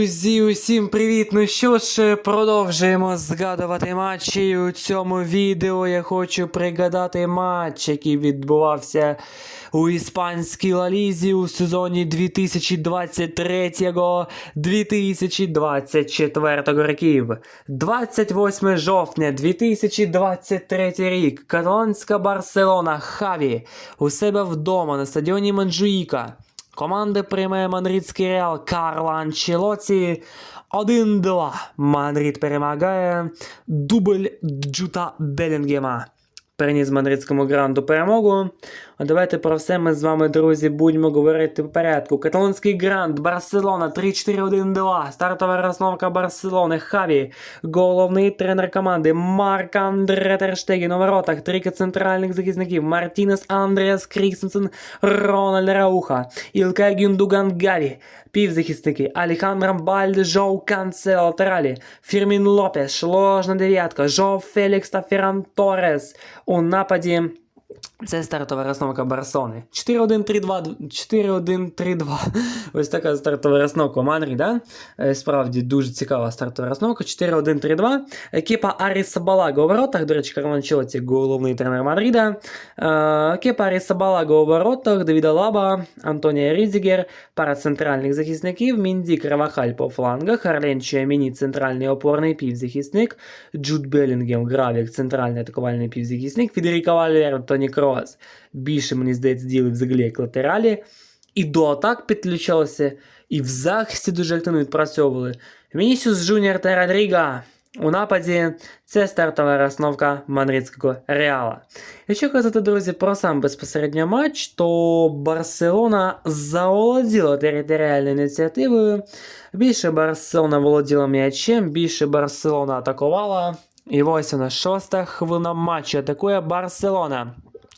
Друзі, усім привіт! Ну що ж, продовжуємо згадувати матчі. І У цьому відео я хочу пригадати матч, який відбувався у іспанській лалізі у сезоні 2023-2024 років. 28 жовтня 2023 рік. Каталонська Барселона Хаві у себе вдома на стадіоні Манджуїка. Команди приймає Мадридський Реал Карло Анчелоті. 1-2. Мадрид перемагає. Дубль Джута Белінгема. Переніс мадридському гранду перемогу. А давайте про все ми з вами, друзі, будемо говорити в порядку. Каталонський гранд, Барселона 3-4-1-2. Стартова розновка Барселони, Хаві. Головний тренер команди Марк Андре Терштеген у воротах. Трійка центральних захисників. Мартінес Андріас Крістенсен, Рональд Рауха. Ілкай Гюндуган Гаві. Півзахисники Алехандро Бальде, Жоу Канцело, латералі, Фірмін Лопес, ложна дев'ятка, Жоу Фелікс та Ферран Торес у нападі. Це стартова розновка Барселони. 4-1-3-2. 4-1-3-2. Ось така стартова розновка Манрі, да? Е, Справді дуже цікава стартова розновка. 4-1-3-2. Екіпа Аріса Балага у воротах. До речі, Карлон Анчелоті, головний тренер Мадрида. Е, Екіпа Аріса у воротах. Давіда Лаба, Антонія Різігер, пара центральних захисників. Мінді Кравахаль по флангах. Арлен Чуаміні, центральний опорний півзахисник. Джуд Белінгем, Гравік, центральний атакувальний півзахисник. Федеріко Валер, Тоні Крос. Більше, мені здається, діли взагалі як латералі. І до атак підключалися, і в захисті дуже активно відпрацьовували. Вінісіус Джуніор та Родріга. У нападі це стартова розновка мадридського реала. Якщо казати, друзі, про сам безпосередньо матч, то Барселона заволоділа територіальною ініціативою. Більше Барселона володіла м'ячем, більше Барселона атакувала. І ось вона шоста хвилина матчу. Атакує Барселона.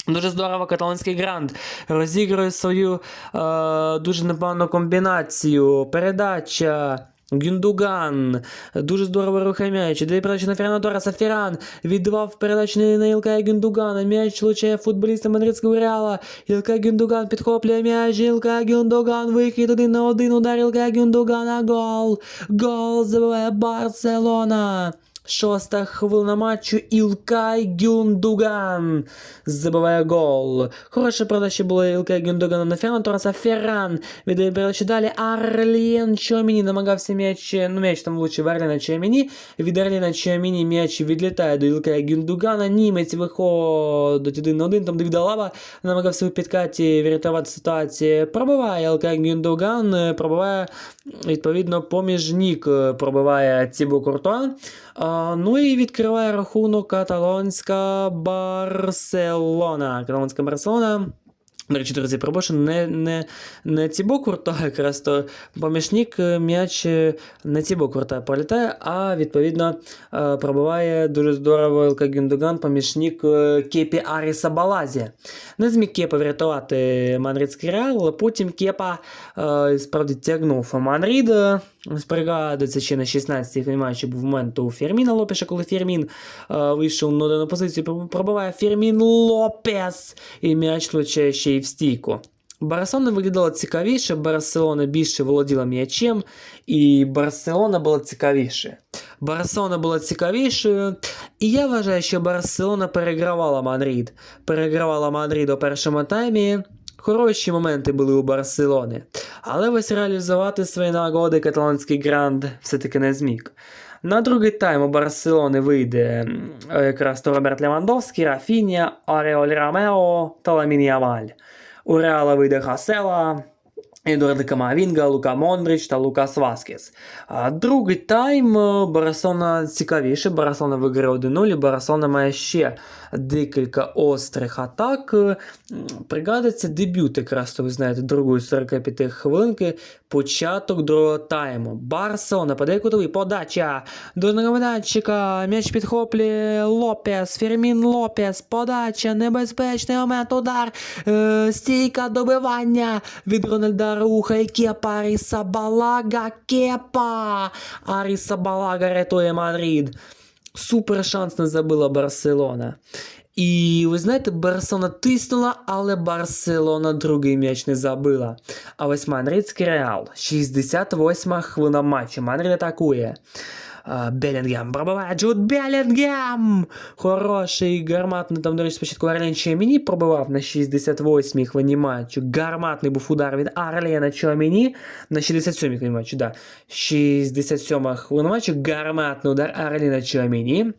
Дуже здорово каталонський грант розігрує свою е, дуже непогану комбінацію. Передача. Гюндуган. Дуже здорово рухає м'яч. Дає передачу на Феррана Тореса. Ферран віддавав передачу на Ілкая Гюндугана. М'яч влучає футболіста Мадридського Реала. Ілкай Гюндуган підхоплює м'яч. Ілкай Гюндуган. Вихід один на один. Удар Ілкай Гюндугана. Гол. Гол забиває Барселона. Шоста хвилина матчу Ілкай Гюндуган забиває гол. Хороша передача була Ілкай Гюндугана на Ферран Торреса. Ферран віддає передачу далі. Арлен Чоміні намагався м'яч, ну м'яч там влучив Арлена Чоміні. Від Арлена Чоміні м'яч відлітає до Ілкая Гюндугана. Німець виходить один на один. Там Давіда Лава намагався у підкаті врятувати ситуацію. Пробиває Ілкай Гюндуган, пробиває відповідно поміж ніг пробиває Цібу Куртуа. А, ну і відкриває рахунок каталонська Барселона. Каталонська Барселона. До речі, друзі, пробушу не, не, не Цібо Куртуа, якраз то помічник м'яч не Цібо Куртуа пролітає, а відповідно е, пробиває дуже здорово Елка Гюндуган, помічник е, Кепі Аріса Балазі. Не зміг Кепа врятувати Мадридський Реал, але потім Кепа е, справді тягнув Мадрид. Спригадується ще на 16-й матчі був момент у Ферміна Лопеша, коли Фермін е, вийшов на дану позицію, пробиває Фермін Лопес і м'яч влучає ще й в стійку. Барселона виглядала цікавіше, Барселона більше володіла м'ячем, і Барселона була цікавіше. Барселона була цікавішою, і я вважаю, що Барселона перегравала Мадрид. Перегравала Мадрид у першому таймі. Хороші моменти були у Барселони, але ось реалізувати свої нагоди каталонський гранд все-таки не зміг. На другий тайм у Барселони вийде якраз то Роберт Левандовський, Рафінія, Ореоль Рамео та Ламін Ямаль. У Реала вийде Хасела, Едуард Камавінга, Лука Мондрич та Лукас Васкес. Другий тайм е, Барселона цікавіше. Барселона виграє 1-0, і Барселона має ще декілька острих атак. Е, Пригадується дебют, якраз то ви знаєте, другої 45 хвилинки, початок другого тайму. Барселона подає кутовий, подача до нападальщика, м'яч підхоплює Лопес, Фермін Лопес, подача, небезпечний момент, удар, е, стійка добивання від Рональда Руха і Кепа Арісабалага Кепа! Арісабалага рятує Мадрид. Супер шанс не забила Барселона. І ви знаєте, Барселона тиснула, але Барселона другий м'яч не забила. А ось Мадридський Реал. 68 хвилина матчу. Мадрид атакує. Белінгем пробиває Джуд Белінгем! Хороший, гарматний, там, до речі, спочатку Арлен Чеміні пробивав на 68-й хвилині матчу. Гарматний був удар від Арлена Чеміні на 67-й хвилині матчу, да. 67 хвилина матчу, гарматний удар Арлена Чеміні.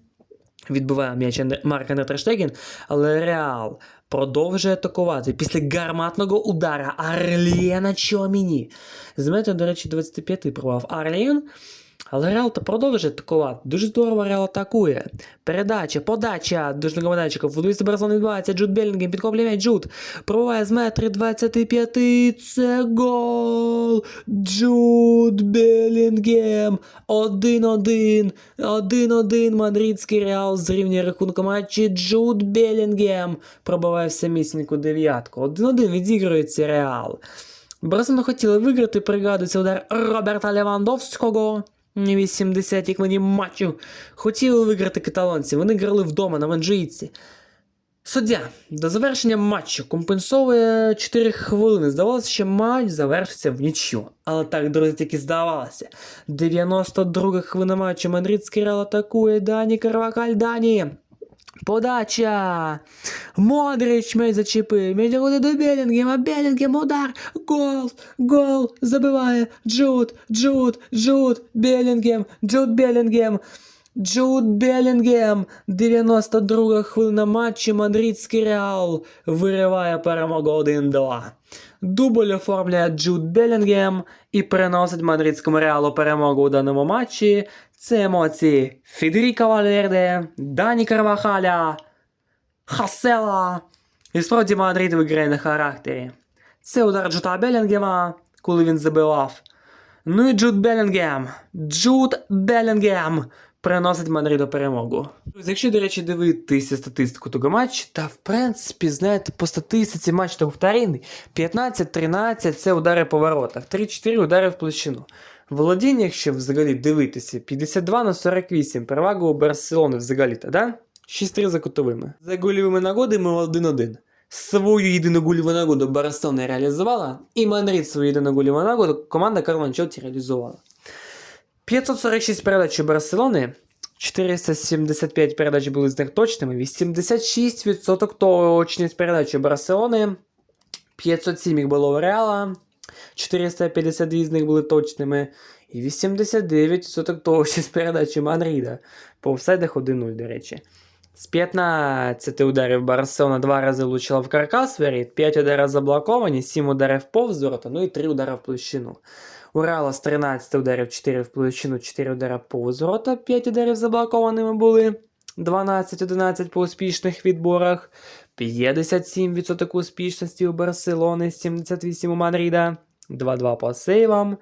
Відбиває м'яч Марк Андре Терштеген, але Реал продовжує атакувати після гарматного удара Арлена Чоміні. Знаєте, до речі, 25-й пробував Арлен, але Реал то продовжує атакувати. Дуже здорово Реал атакує. Передача, подача до майданчика. Футболісти Барселони відбувається. Джуд Белінгем підкоплює м'яч. Джуд пробиває з метри 25. Це гол! Джуд Белінгем. 1-1. 1-1. Мадридський Реал зрівнює рахунок у матчі. Джуд Белінгем пробиває в самісіньку дев'ятку. 1-1 відігрується Реал. Барселона хотіли виграти, пригадується удар Роберта Левандовського. У 80-й хвилині матчу. Хотіли виграти каталонці. Вони грали вдома на Манджиїці. Суддя до завершення матчу компенсовує 4 хвилини. Здавалося, що матч завершиться в нічю. Але так, друзі, тільки здавалося. 92 хвилина матчу. Мадридський Реал атакує Дані Карвакаль Дані. Подача. Модрич м'яч зачепив. М'яч доходить до Белінгема. Белінгем удар. Гол. Гол. Забиває. Джуд. Джуд. Джуд. Белінгем. Джуд Белінгем. Джуд Белінгем. 92 хвилина матчу. Мадридський Реал вириває перемогу 1-2. Дубль оформляє Джуд Белінгем і приносить мадридському реалу перемогу у даному матчі. Це емоції Федеріка Валерде, Дані Карвахаля, Хасела. І справді Мадрид виграє на характері. Це удар Джута Белінгема, коли він забивав. Ну і Джуд Белінгем. Джуд Белінгем приносить Мадриду перемогу. Якщо, до речі, дивитися статистику того матчу, та в принципі, знаєте, по статистиці матч того вторинний 15-13 це удари по воротах, 3-4 удари в площину. Володіння, якщо взагалі дивитися, 52 на 48, перевага у Барселони взагалі, та да? 6-3 за кутовими. За гольовими нагодами 1-1. Свою єдину гольову нагоду Барселона реалізувала, і Мадрид свою єдину гольову нагоду команда Карло реалізувала. 546 передач у Барселони, 475 передач були з них точними, 86% точність передач у Барселони, 507 їх було у Реала, 452 з них були точними, і 89% точність передач у Мадрида. По офсайдах 1-0, до речі. З 15 ударів Барселона два рази влучила в каркас воріт, 5 ударів заблоковані, 7 ударів повз ворота, ну і 3 удари в площину. У Реала з 13 ударів 4 в площину, 4 удари повз ворота, 5 ударів заблокованими були. 12-11 по успішних відборах, 57% успішності у Барселони, 78 у Мадрида, 2-2 по сейвам,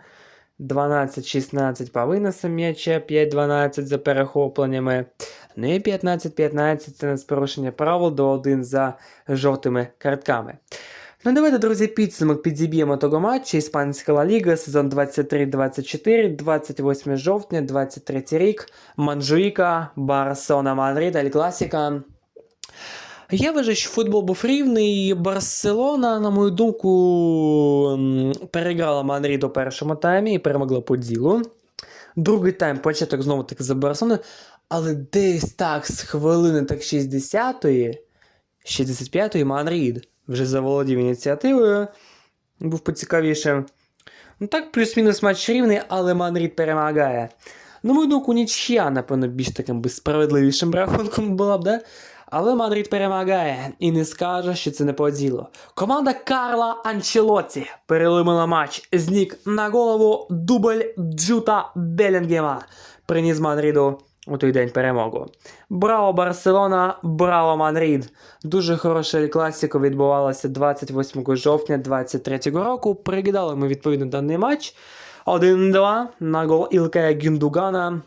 12-16 по виносам м'яча, 5-12 за перехопленнями. Ну і 15-15 це не порушення правил до 1 за жовтими картками. Ну давайте, друзі, підсумок підзіб'ємо того матчу. Іспанська Ла Ліга, сезон 23-24, 28 жовтня, 23 рік, Манжуїка, Барселона, Мадрид, Ель Класіка. Я вважаю, що футбол був рівний. Барселона, на мою думку, переграла Мадрид у першому таймі і перемогла по ділу. Другий тайм початок знову таки за Барселоною, але десь так з хвилини так 60-ї, 65-ї Мадрид вже заволодів ініціативою. Був поцікавіше. Ну так, плюс-мінус матч рівний, але Мадрид перемагає. На мою думку, нічия, напевно, більш таким би справедливішим рахунком була б, да? Але Мадрид перемагає і не скаже, що це не по ділу. Команда Карла Анчелоті перелимила матч з на голову дубль Джута Белінгема. Приніс Мадриду у той день перемогу. Браво Барселона, браво Мадрид! Дуже хороша Ель Класіко відбувалася 28 жовтня 2023 року. Пригадали ми відповідно даний матч. 1-2 на гол Ілкея Гюндугана.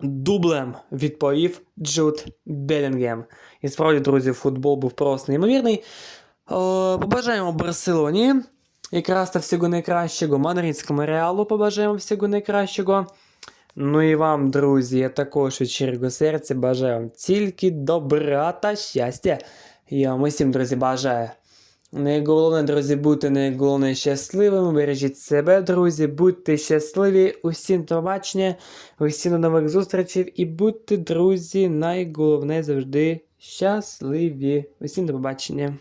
Дублем відповів Джуд Белінгем. І справді, друзі, футбол був просто неймовірний. Побажаємо Барселоні. Якраз та всього найкращого. Мадридському реалу побажаємо всього найкращого. Ну і вам, друзі, я також від щирого серця бажаю вам тільки добра та щастя. Я вам усім, друзі, бажаю. Найголовне, друзі, бути найголовне щасливими. Бережіть себе, друзі, будьте щасливі. Усім побачення, усім до нових зустрічей і будьте, друзі, найголовне завжди щасливі. Усім до побачення.